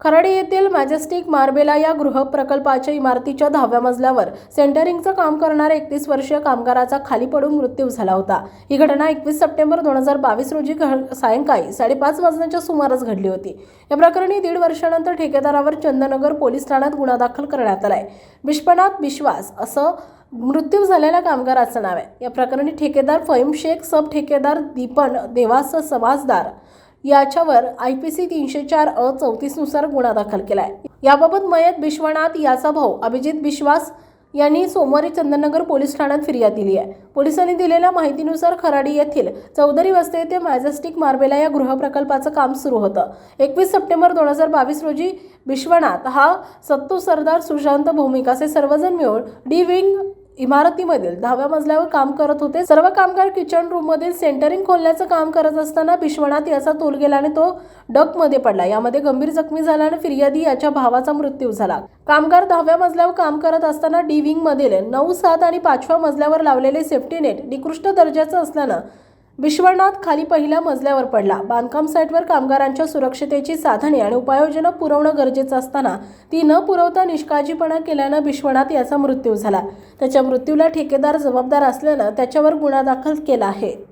खराडी येथील majestic Marbella या गृहप्रकल्पाच्या इमारतीच्या दहाव्या मजल्यावर सेंटरिंगचं काम करणाऱ्या एकतीस वर्षीय कामगाराचा खाली पडून मृत्यू झाला होता. ही घटना एकवीस सप्टेंबर दोन हजार बावीस रोजी सायंकाळी साडेपाच वाजण्याच्या सुमारास घडली होती. या प्रकरणी दीड वर्षानंतर ठेकेदारावर चंदनगर पोलीस ठाण्यात गुन्हा दाखल करण्यात आलाय. विश्वनाथ विश्वास असं मृत्यू झालेल्या कामगाराचं नाव आहे. या प्रकरणी ठेकेदार फहीम शेख सब ठेकेदार दीपन देवास समाजदार याच्यावर आय पी सी तीनशे चार अ चौतीसनुसार गुन्हा दाखल केला आहे याबाबत मयत विश्वनाथ याचा भाऊ अभिजित विश्वास यांनी सोमवारी चंदननगर पोलीस ठाण्यात फिर्याद दिली आहे. पोलिसांनी दिलेल्या माहितीनुसार खराडी येथील चौधरी वस्ती येथे मॅजेस्टिक मार्बेला या गृहप्रकल्पाचं काम सुरू होतं. एकवीस सप्टेंबर दोन हजार बावीस रोजी विश्वनाथ हा सत्तू सरदार सुशांत भूमिकाचे सर्वजण मिळून डी विंग इमारतीमधील दहाव्या मजल्यावर काम करत होते. सर्व कामगार किचन रूम मधील सेंटरिंग खोलण्याचं काम करत असताना विश्वनाथ याचा तोल गेला आणि तो डकमध्ये पडला. यामध्ये गंभीर जखमी झाला आणि फिर्यादी याच्या भावाचा मृत्यू झाला. कामगार दहाव्या मजल्यावर काम करत असताना डी मधील नऊ सात आणि पाचव्या मजल्यावर लावलेले सेफ्टी नेट निकृष्ट दर्जाचं असल्यानं विश्वनाथ खाली पहिल्या मजल्यावर पडला. बांधकाम साईटवर कामगारांच्या सुरक्षतेची साधने आणि उपाययोजना पुरवणं गरजेचं असताना ती न पुरवता निष्काळजीपणा केल्यानं विश्वनाथ याचा मृत्यू झाला. त्याच्या मृत्यूला ठेकेदार जबाबदार असल्यानं त्याच्यावर गुन्हा दाखल केला आहे.